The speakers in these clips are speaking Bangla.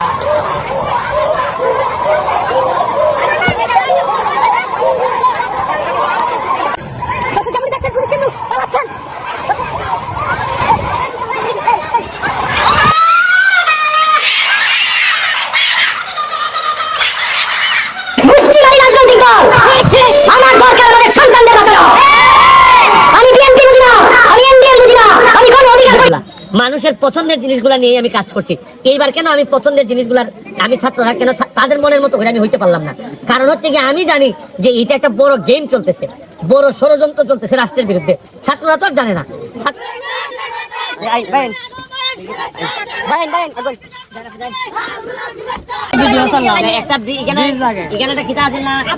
you. পছন্দের জিনিসগুলো নিয়ে আমি কাজ করছি। এইবার কেন আমি পছন্দের জিনিসগুলার আমি ছাত্ররা কেন তাদের মনের মতো করে আমি হইতে পারলাম না। কারণ হচ্ছে কি আমি জানি যে এটা একটা বড় গেম চলতেছে বড় ষড়যন্ত্র চলতেছে রাষ্ট্রের বিরুদ্ধে। ছাত্ররা তো আর জানে না।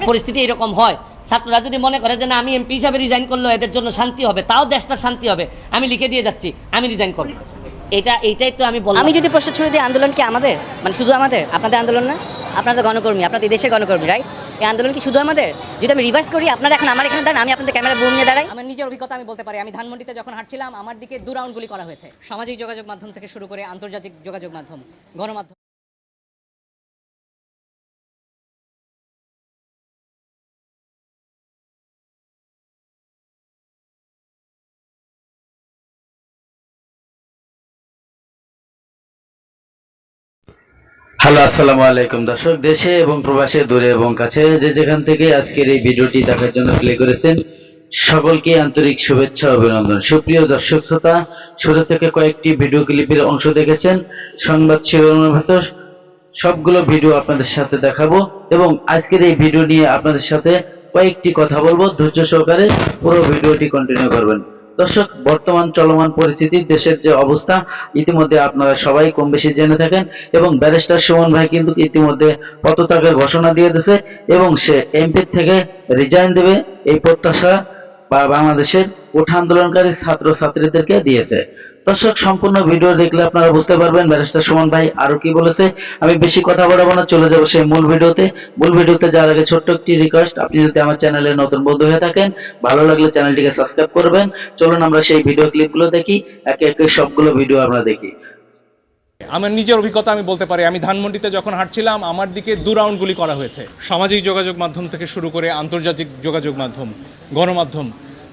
পরিস্থিতি এরকম হয়। ছাত্ররা যদি মনে করে যে না আমি এমপি হিসাবে রিজাইন করল এদের জন্য শান্তি হবে তাও দেশটা শান্তি হবে আমি লিখে দিয়ে যাচ্ছি আমি রিজাইন করব। এটা এটাই তো আমি বললাম। আমি যদি প্রশ্ন ছুড়ে দিই আন্দোলন কি আমাদের? মানে শুধু আমাদের? আপনাদের আন্দোলন না? আপনাদের গণকর্মী আপনাদের এই দেশের গণকর্মী রাইট এই আন্দোলন কি শুধু আমাদের? যদি আমি রিভার্স করি আপনারা এখন আমার এখানে দাঁড়ান আমি আপনাদের ক্যামেরা বুম নিয়ে দাঁড়াই। আমার নিজের অভিজ্ঞতা আমি বলতে পারি। আমি ধানমন্ডিতে যখন হাঁটছিলাম আমার দিকে দু রাউন্ড গুলি করা হয়েছে। সামাজিক যোগাযোগ মাধ্যম থেকে শুরু করে আন্তর্জাতিক যোগাযোগ মাধ্যম গণমাধ্যম। হ্যালো, আসসালামু আলাইকুম দর্শক, দেশে এবং প্রবাসে, দূরে এবং কাছে যে যেখান থেকে আজকের এই ভিডিওটি দেখার জন্য প্লে করেছেন, সকলকে আন্তরিক শুভেচ্ছা, অভিনন্দন। সুপ্রিয় দর্শক শ্রোতা, শুরু থেকে কয়েকটি ভিডিও ক্লিপের অংশ দেখেছেন, সংবাদ শিরোনামের ভেতর সবগুলো ভিডিও আপনাদের সাথে দেখাবো এবং আজকের এই ভিডিও নিয়ে আপনাদের সাথে কয়েকটি কথা বলব। ধৈর্য সহকারে পুরো ভিডিওটি কন্টিনিউ করবেন। দর্শক, বর্তমান চলমান পরিস্থিতি, দেশের যে অবস্থা, ইতিমধ্যে আপনারা সবাই কম বেশি জেনে থাকেন এবং ব্যারিস্টার সুমন ভাই কিন্তু ইতিমধ্যে পদত্যাগের ঘোষণা দিয়ে দিয়েছে এবং সে এমপি থেকে রিজাইন দেবে এই প্রত্যাশা বা বাংলাদেশের উঠা আন্দোলনকারী ছাত্র ছাত্রীদেরকে দিয়েছে। দর্শক, সম্পূর্ণ ভিডিও দেখলে আপনারা বুঝতে পারবেন ব্যারিস্টার সুমন ভাই আরও কি বলেছে। আমি বেশি কথা বাড়াবো না, চলে যাব সেই মূল ভিডিওতে। মূল ভিডিওতে যাওয়ার আগে ছোট্ট একটি রিকোয়েস্ট আপনি যদি আমার চ্যানেলে নতুন বন্ধু হয়ে থাকেন, ভালো লাগলে চ্যানেলটিকে সাবস্ক্রাইব করবেন। চলুন আমরা সেই ভিডিও ক্লিপগুলো দেখি, একে একে সবগুলো ভিডিও আমরা দেখি। আমার নিজের অভিজ্ঞতা আমি বলতে পারি, আমি ধানমন্ডিতে যখন হাঁটছিলাম, আমার দিকে দু রাউন্ড গুলি করা হয়েছে। সামাজিক যোগাযোগ মাধ্যম থেকে শুরু করে আন্তর্জাতিক যোগাযোগ মাধ্যম, গণমাধ্যম,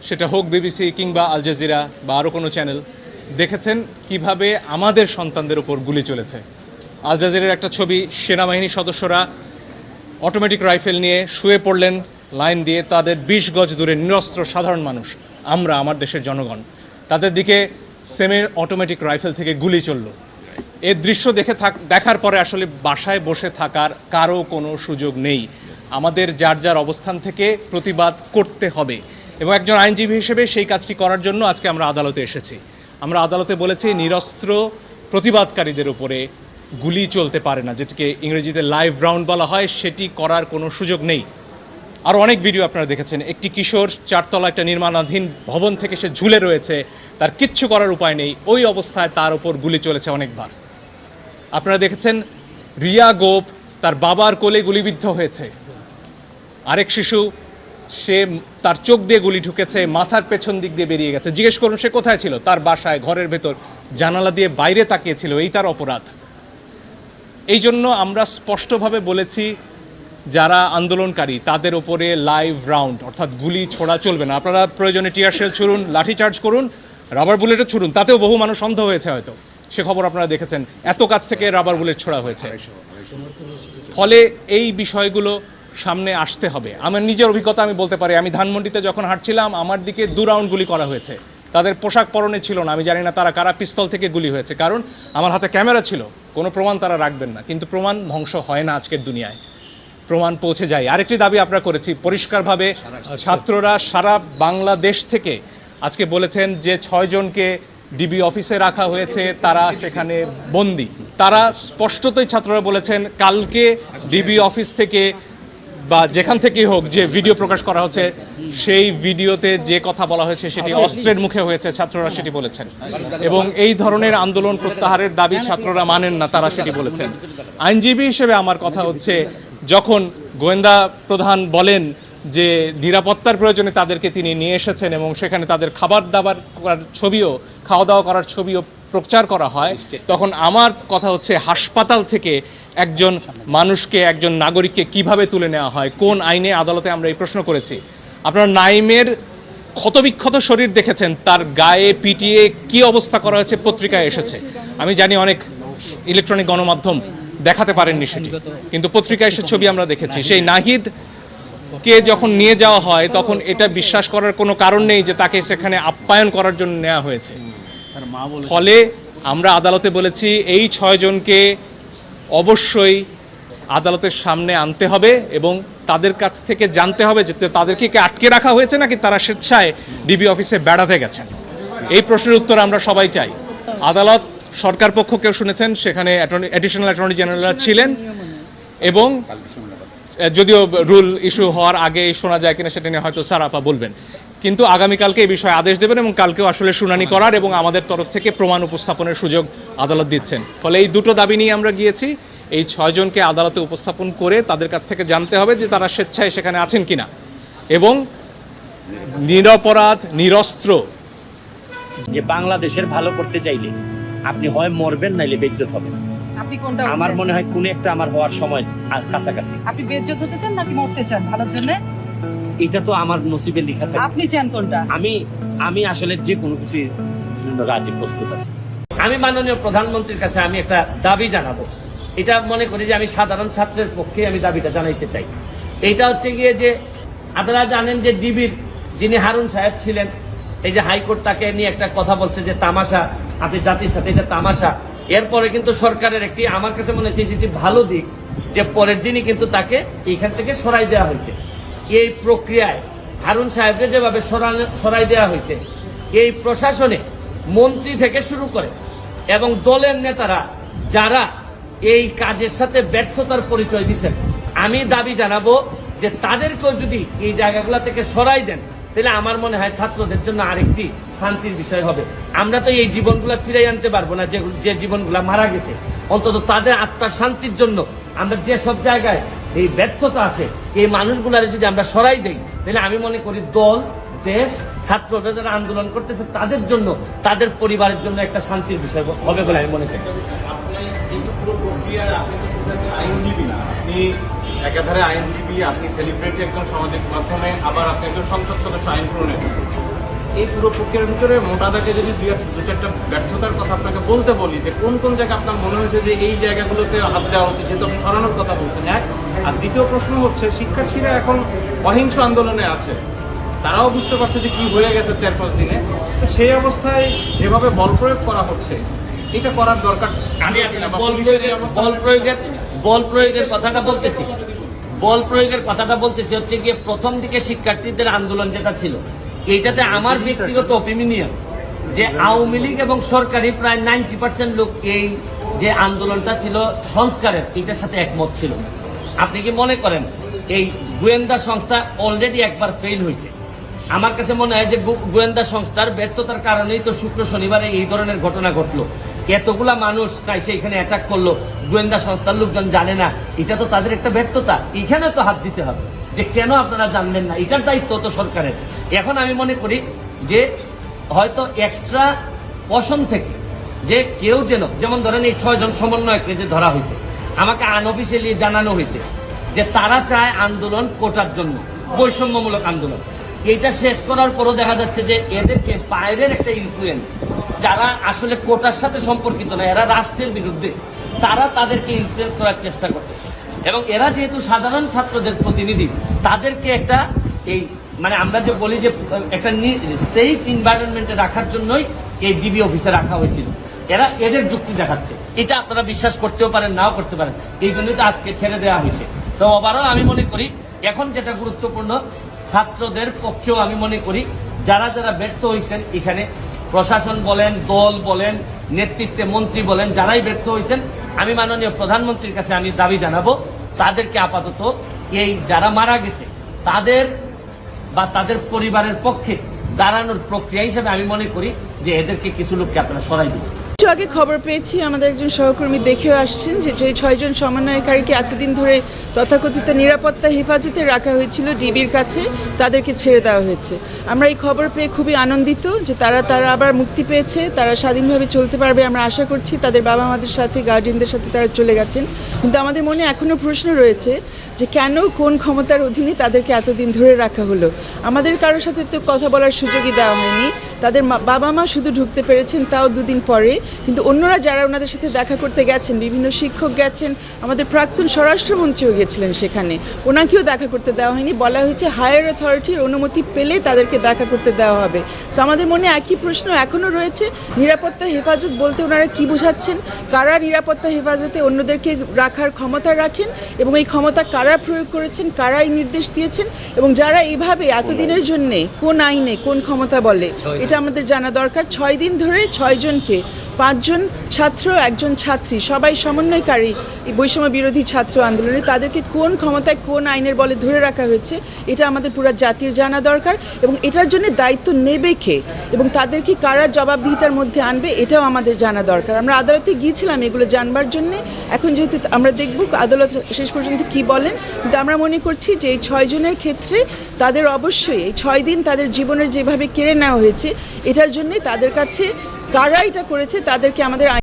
সেটা হোক বিবিসি কিংবা আল জাজিরা বা আরও কোনো চ্যানেল দেখেছেন কীভাবে আমাদের সন্তানদের উপর গুলি চলেছে। আল জাজিরার একটা ছবি, সেনাবাহিনীর সদস্যরা অটোমেটিক রাইফেল নিয়ে শুয়ে পড়লেন, লাইন দিয়ে তাদের বিশ গজ দূরে নিরস্ত্র সাধারণ মানুষ, আমরা, আমার দেশের জনগণ। তাদের দিকে সেমের অটোমেটিক রাইফেল থেকে গুলি চলল। এর দৃশ্য দেখে থাক, দেখার পরে আসলে বাসায় বসে থাকার কারও কোনো সুযোগ নেই। আমাদের যার যার অবস্থান থেকে প্রতিবাদ করতে হবে। এবং একজন আইনজীবী হিসেবে সেই কাজটি করার জন্য আজকে আমরা আদালতে এসেছি। আমরা আদালতে বলেছি নিরস্ত্র প্রতিবাদকারীদের উপরে গুলি চলতে পারে না, যেটিকে ইংরেজিতে লাইভ রাউন্ড বলা হয়। সেটি করার কোনো সুযোগ নেই। আরও অনেক ভিডিও আপনারা দেখেছেন। একটি কিশোর চারতলা একটা নির্মাণাধীন ভবন থেকে সে ঝুলে রয়েছে। তার কিচ্ছু করার উপায় নেই। ওই অবস্থায় তার উপর গুলি চলেছে অনেকবার। আপনারা দেখেছেন, রিয়া গোপ তার বাবার কোলে গুলিবিদ্ধ হয়েছে। আরেক শিশু সে তার চোখ দিয়ে গুলি ঢুকেছে, মাথার পেছন দিক দিয়ে বেরিয়ে গেছে। জিজ্ঞেস করুন সে কোথায় ছিল? তার বাসায়, ঘরের ভেতর, জানালা দিয়ে বাইরে তাকিয়েছিল, এই তার অপরাধ। এই জন্য আমরা স্পষ্টভাবে বলেছি, যারা আন্দোলনকারী, তাদের ওপরে লাইভ রাউন্ড অর্থাৎ গুলি ছোড়া চলবে না। আপনারা প্রয়োজনে টিয়ার শেল ছুড়ুন, লাঠি চার্জ করুন রাবার বুলেটও ছুড়ুন, তাতেও বহু মানুষ অন্ধ হয়েছে হয়তো। সে খবর আপনারা দেখেছেন। এত কাছ থেকে রাবার বুলেট ছোড়া হয়েছে। ফলে এই বিষয়গুলো সামনে আসতে হবে। আমার নিজের অভিজ্ঞতা আমি বলতে পারি। আমি ধানমন্ডিতে যখন হাঁটছিলাম, আমার দিকে দু রাউন্ড গুলি করা হয়েছে। তাদের পোশাক পরনে ছিল না। আমি জানি না তারা কারা পিস্তল থেকে গুলি হয়েছে। কারণ আমার হাতে ক্যামেরা ছিল। কোনো প্রমাণ তারা রাখবেন না। কিন্তু প্রমাণ ধ্বংস হয় না আজকের দুনিয়ায়। প্রমাণ পৌঁছে যায়। আরেকটি দাবি আমরা করেছি। পরিষ্কারভাবে ছাত্ররা সারা বাংলাদেশ থেকে আজকে বলেছেন যে ছয়জনকে ডিবি অফিসে রাখা হয়েছে। তারা সেখানে বন্দি। তারা স্পষ্টতই ছাত্ররা বলেছেন, কালকে ডিবি অফিস থেকে বা যেখান থেকেই হোক যে ভিডিও প্রকাশ করা হচ্ছে সেই ভিডিওতে যে কথা বলা হয়েছে সেটি অস্ত্রের মুখে হয়েছে ছাত্ররা সেটি বলেছেন। এবং এই ধরনের আন্দোলন প্রত্যাহারের দাবি ছাত্ররা মানেন না তারা সেটি বলেছেন। আইনজীবী হিসেবে আমার কথা হচ্ছে যখন গোয়েন্দা প্রধান বলেন যে নিরাপত্তার প্রয়োজনে তাদেরকে তিনি নিয়ে এসেছেন এবং সেখানে তাদের খাবার দাবার করার ছবিও খাওয়া দাওয়া করার ছবিও প্রচার করা হয় তখন আমার কথা হচ্ছে হাসপাতাল থেকে একজন মানুষকে একজন নাগরিককে কীভাবে তুলে নেওয়া হয় কোন আইনে আদালতে আমরা এই প্রশ্ন করেছি। আপনারা নাইমের ক্ষতবিক্ষত শরীর দেখেছেন তার গায়ে পিটিয়ে কি অবস্থা করা হয়েছে পত্রিকায় এসেছে। আমি জানি অনেক ইলেকট্রনিক গণমাধ্যম দেখাতে পারেননি সেটি কিন্তু পত্রিকায় সে ছবি আমরা দেখেছি। সেই নাহিদ কে যখন নিয়ে যাওয়া হয় তখন এটা বিশ্বাস করার কোনো কারণ নেই যে তাকে সেখানে আপ্যায়ন করার জন্য নেওয়া হয়েছে। ফলে আমরা আদালতে বলেছি, এই ছয়জনকে অবশ্যই আদালতের সামনে আনতে হবে এবং তাদের কাছ থেকে জানতে হবে যে তাদেরকে কি আটকে রাখা হয়েছে নাকি তারা স্বেচ্ছায় ডিবি অফিসে বেড়াতে গেছেন। এই প্রশ্নের উত্তর আমরা সবাই চাই। আদালত, সরকার পক্ষকেও শুনেছেন, সেখানে অ্যাডিশনাল অ্যাটর্নি জেনারেল ছিলেন এবং যদিও রুল ইস্যু হওয়ার আগে শোনা যায় কিনা সেটা নিয়ে হয়তো স্যার, আপা বলবেন। কিন্তু আগামীকালকে এই বিষয়ে আদেশ দেবেন এবং কালকেও আসলে শুনানি করার এবং আমাদের তরফ থেকে প্রমাণ উপস্থাপনের সুযোগ আদালত দিচ্ছেন। ফলে এই দুটো দাবি নিয়ে আমরা গিয়েছি। এই ছয়জনকে আদালতে উপস্থাপন করে তাদের কাছ থেকে জানতে হবে যে তারা স্বেচ্ছায় সেখানে আছেন কিনা। এবং নিরপরাধ নিরস্ত্র। যে বাংলাদেশের ভালো করতে চাইলে আপনি হয় মরবেন নাইলে বেজ্জত হবেন। আমার আমার মনে হয় কোন একটা আমার হওয়ার সময় আর কাছাকাছি। আপনি বেজ্জত হতে চান নাকি মরতে চান ভালোর জন্য? এটা তো আমার নসিবে লেখা থাকে। আপনি চান কোনটা? আমি আমি আসলে যে কোনো কিছু রাজি প্রস্তুত আছি। আমি মাননীয় প্রধানমন্ত্রীর কাছে আমি একটা দাবি জানাব। এটা মনে করি যে আমি সাধারণ ছাত্রের পক্ষে আমি দাবিটা জানাইতে চাই। এটা হচ্ছে গিয়ে যে আপনারা জানেন যে ডিবির যিনি হারুন সাহেব ছিলেন এই যে হাইকোর্ট তাকে নিয়ে একটা কথা বলছে যে তামাশা আপনি জাতির সাথে এটা তামাশা এরপরে কিন্তু সরকারের একটি আমার কাছে মনে হচ্ছে যেটি ভালো দিক যে পরের দিনই কিন্তু তাকে এখান থেকে সরাই দেওয়া হয়েছে। এই প্রক্রিয়ায় হারুন সাহেবকে যেভাবে সরাই দেওয়া হয়েছে, এই প্রশাসনে মন্ত্রী থেকে শুরু করে এবং দলের নেতারা যারা এই কাজের সাথে ব্যর্থতার পরিচয় দিচ্ছেন আমি দাবি জানাব যে তাদেরকেও যদি এই জায়গাগুলো থেকে সরাই দেন, তাহলে আমার মনে হয় ছাত্রদের জন্য আরেকটি শান্তির বিষয় হবে। আমরা তো এই জীবনগুলো ফিরে আনতে পারব না, যে যে জীবনগুলো মারা গেছে। অন্তত তাদের আত্মার শান্তির জন্য আমরা যে সব জায়গায় এই ব্যর্থতা আছে, এই মানুষগুলারে যদি আমরা সরাই দেই, তাহলে আমি মনে করি দল, দেশ, ছাত্ররা যারা আন্দোলন করতেছে, তাদের জন্য, তাদের পরিবারের জন্য একটা শান্তির বিষয় হবে বলে আমি মনে করি। আইনজীবী না, আপনি একাধারে আইনজীবী, আপনি সেলিব্রিটি একজন সামাজিক মাধ্যমে, আবার আপনি একজন সংসদ সদস্য, আইন প্রণেতা। এই পুরো প্রক্রিয়ার ভিতরে মোটা দাগে যদি দুই দু চারটা ব্যর্থতার কথা আপনাকে বলতে বলি যে কোন কোন জায়গায় আপনার মনে হয়েছে যে এই জায়গাগুলোতে হাত দেওয়া উচিত যেহেতু আপনি সরানোর কথা বলছেন এক। আর দ্বিতীয় প্রশ্ন হচ্ছে শিক্ষার্থীরা এখন অহিংস আন্দোলনে আছে। তারাও বুঝতে পারছে যে কি হয়ে গেছে চার পাঁচ দিনে। তো সেই অবস্থায় যেভাবে বল প্রয়োগ করা হচ্ছে এটা করার দরকার বল প্রয়োগের বল প্রয়োগের কথাটা বলতেছি। বল প্রয়োগের কথাটা বলতেছি হচ্ছে গিয়ে প্রথম দিকে শিক্ষার্থীদের আন্দোলন যেটা ছিল এইটাতে আমার ব্যক্তিগত অপিনিয়ন যে আওয়ামী লীগ এবং সরকারি প্রায় নাইনটি পার্সেন্ট লোক এই যে আন্দোলনটা ছিল সংস্কারের এটার সাথে একমত ছিল। আপনি কি মনে করেন এই গোয়েন্দা সংস্থা অলরেডি একবার ফেল হয়েছে? আমার কাছে মনে হয় যে গোয়েন্দা সংস্থার ব্যর্থতার কারণেই তো শুক্র শনিবারে এই ধরনের ঘটনা ঘটলো। এতগুলা মানুষ তাই সেখানে অ্যাটাক করল, গোয়েন্দা সংস্থার লোকজন জানে না, এটা তো তাদের একটা ব্যর্থতা। এখানে তো হাত দিতে হবে। যে কেন আপনারা জানলেন না? এটার দায়িত্ব তো সরকারের। এখন আমি মনে করি যে হয়তো এক্সট্রা পশন থেকে যে কেউ যেন, যেমন ধরেন এই ছয়জন সমন্বয়ককে যে ধরা হয়েছে, আমাকে আনঅফিসিয়ালি জানানো হয়েছে যে তারা চায় আন্দোলন কোটার জন্য, বৈষম্যমূলক আন্দোলন। এইটা শেষ করার পরও দেখা যাচ্ছে যে এদেরকে বাইরের একটা ইনফ্লুয়েন্স যারা আসলে কোটার সাথে সম্পর্কিত না, এরা রাষ্ট্রের বিরুদ্ধে, তারা তাদেরকে ইনফ্লুয়েন্স করার চেষ্টা করতেছে এবং এরা যেহেতু সাধারণ ছাত্রদের প্রতিনিধি, তাদেরকে একটা এই মানে আমরা যে বলি যে, একটা সেফ এনভায়রনমেন্টে রাখার জন্যই এই ডিবি অফিসে রাখা হয়েছিল। এরা এদের যুক্তি দেখাচ্ছে। এটা আপনারা বিশ্বাস করতেও পারেন, নাও করতে পারেন। এই জন্যই তো আজকে ছেড়ে দেওয়া হয়েছে। তো ওভারঅল আমি মনে করি, এখন যেটা গুরুত্বপূর্ণ, ছাত্রদের পক্ষেও আমি মনে করি, যারা যারা ব্যর্থ হয়েছেন, এখানে প্রশাসন বলেন, দল বলেন, নেতৃত্বে মন্ত্রী বলেন, যারাই ব্যর্থ হয়েছেন, আমি মাননীয় প্রধানমন্ত্রীর কাছে আমি দাবি জানাব তাদেরকে আপাতত এই যারা মারা গেছে, তাদের বা তাদের পরিবারের পক্ষে দাঁড়ানোর প্রক্রিয়া হিসেবে আমি মনে করি যে এদেরকে কিছু লোককে আপনারা সরাই দিন একটু আগে খবর পেয়েছি, আমাদের একজন সহকর্মী দেখেও আসছেন যে যে ছয়জন সমন্বয়কারীকে এতদিন ধরে তথাকথিত নিরাপত্তা হেফাজতে রাখা হয়েছিল ডিবির কাছে, তাদেরকে ছেড়ে দেওয়া হয়েছে। আমরা এই খবর পেয়ে খুবই আনন্দিত যে তারা তারা আবার মুক্তি পেয়েছে, তারা স্বাধীনভাবে চলতে পারবে আমরা আশা করছি, তাদের বাবা মাদের সাথে গার্ডিয়ানদের সাথে তারা চলে গেছেন। কিন্তু আমাদের মনে এখনও প্রশ্ন রয়েছে যে কেন, কোন ক্ষমতার অধীনে তাদেরকে এতদিন ধরে রাখা হলো? আমাদের কারোর সাথে তো কথা বলার সুযোগই দেওয়া হয়নি। তাদের বাবা মা শুধু ঢুকতে পেরেছেন তাও দুদিন পরে। কিন্তু অন্যরা যারা ওনাদের সাথে দেখা করতে গেছেন বিভিন্ন শিক্ষক গেছেন আমাদের প্রাক্তন স্বরাষ্ট্রমন্ত্রীও গেছিলেন সেখানে। ওনাকেও দেখা করতে দেওয়া হয়নি। বলা হয়েছে হায়ার অথরিটির অনুমতি পেলে তাদেরকে দেখা করতে দেওয়া হবে। তো আমাদের মনে একই প্রশ্ন এখনও রয়েছে। নিরাপত্তা হেফাজত বলতে ওনারা কি বোঝাচ্ছেন? কারা নিরাপত্তা হেফাজতে অন্যদেরকে রাখার ক্ষমতা রাখেন? এবং এই ক্ষমতা কারা প্রয়োগ করেছেন? কারা এই নির্দেশ দিয়েছেন? এবং যারা এভাবে এতদিনের জন্যে কোন আইনে কোন ক্ষমতা বলে এটা আমাদের জানা দরকার। ছয় দিন ধরে ছয়জনকে পাঁচজন ছাত্র, একজন ছাত্রী, সবাই সমন্বয়কারী বৈষম্য বিরোধী ছাত্র আন্দোলনে। তাদেরকে কোন ক্ষমতায় কোন আইনের বলে ধরে রাখা হয়েছে, এটা আমাদের পুরো জাতির জানা দরকার এবং এটার জন্য দায়িত্ব নেবে কে এবং তাদেরকে কারা জবাবদিহিতার মধ্যে আনবে, এটাও আমাদের জানা দরকার। আমরা আদালতে গিয়েছিলাম এগুলো জানবার জন্য। এখন যেহেতু আমরা দেখব আদালত শেষ পর্যন্ত কি বলেন, কিন্তু আমরা মনে করছি যে এই ছয়জনের ক্ষেত্রে তাদের অবশ্যই এই ছয় দিন তাদের জীবনের যেভাবে কেড়ে নেওয়া হয়েছে, এটার জন্য তাদের কাছে কারা এটা করেছে তাদেরকে আমাদের